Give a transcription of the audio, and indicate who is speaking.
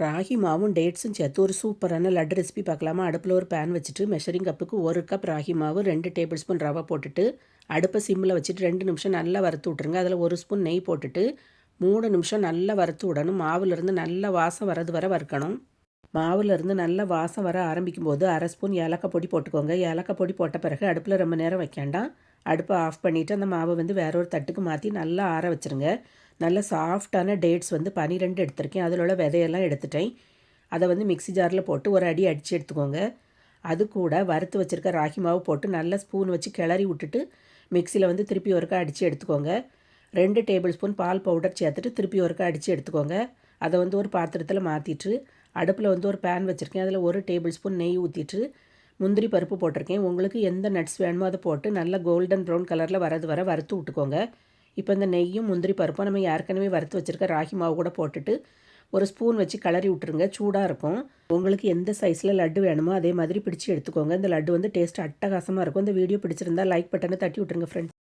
Speaker 1: ராகி மாவும் டேட்ஸும் சேர்த்து ஒரு சூப்பரான லட்டு ரெசிபி பார்க்கலாமா? அடுப்பில் ஒரு பேன் வச்சுட்டு மெஷரிங் கப்புக்கு ஒரு கப் ராகி மாவு ரெண்டு டேபிள் ஸ்பூன் ரவை போட்டுட்டு அடுப்பை சிம்மில் வச்சுட்டு ரெண்டு நிமிஷம் நல்லா வறுத்து விட்ருங்க அதில் ஒரு ஸ்பூன் நெய் போட்டுட்டு மூணு நிமிஷம் நல்லா வறுத்து விடணும். மாவுலேருந்து நல்லா வாசம் வரது வர வறுக்கணும். மாவுலேருந்து நல்லா வாசம் வர ஆரம்பிக்கும் போது அரை ஸ்பூன் ஏலக்காய் பொடி போட்டுக்கோங்க. ஏலக்காய் பொடி போட்ட பிறகு அடுப்பில் ரொம்ப நேரம் வைக்காண்டாம் அடுப்பை ஆஃப் பண்ணிவிட்டு அந்த மாவை வந்து வேற ஒரு தட்டுக்கு மாற்றி நல்லா ஆற வச்சுருங்க. நல்ல சாஃப்டான டேட்ஸ் வந்து பனிரெண்டு எடுத்திருக்கேன். அதில் உள்ள விதையெல்லாம் எடுத்துட்டேன். அதை வந்து மிக்ஸி ஜாரில் போட்டு ஒரு அடி அடித்து எடுத்துக்கோங்க. அது கூட வறுத்து வச்சுருக்க ராகி மாவு போட்டு நல்லா ஸ்பூன் வச்சு கிளறி விட்டுட்டு மிக்சியில் வந்து திருப்பி ஒருக்கா அடித்து எடுத்துக்கோங்க. ரெண்டு டேபிள் ஸ்பூன் பால் பவுடர் சேர்த்துட்டு திருப்பி ஒருக்கா அடித்து எடுத்துக்கோங்க. அதை வந்து ஒரு பாத்திரத்தில் மாற்றிட்டு அடுப்பில் வந்து ஒரு பேன் வச்சுருக்கேன். அதில் ஒரு டேபிள் ஸ்பூன் நெய் ஊற்றிட்டு முந்திரி பருப்பு போட்டிருக்கேன். உங்களுக்கு எந்த நட்ஸ் வேணுமோ அதை போட்டு நல்லா கோல்டன் ப்ரௌன் கலரில் வரது வர வறுத்து விட்டுக்கோங்க. இப்போ இந்த நெய்யும் முந்திரி பருப்பும் நம்ம ஏற்கனவே வறுத்து வச்சுருக்க ராகி மாவு கூட போட்டுட்டு ஒரு ஸ்பூன் வச்சு கலரி விட்டுருங்க. சூடாக இருக்கும். உங்களுக்கு எந்த சைஸில் லட்டு வேணுமோ அதே மாதிரி பிடிச்சி எடுத்துக்கோங்க. இந்த லட்டு வந்து டேஸ்ட் அட்டகாசமாக இருக்கும். இந்த வீடியோ பிடிச்சிருந்தா லைக் பட்டனை தட்டி விட்டுருங்க ஃப்ரெண்ட்ஸ்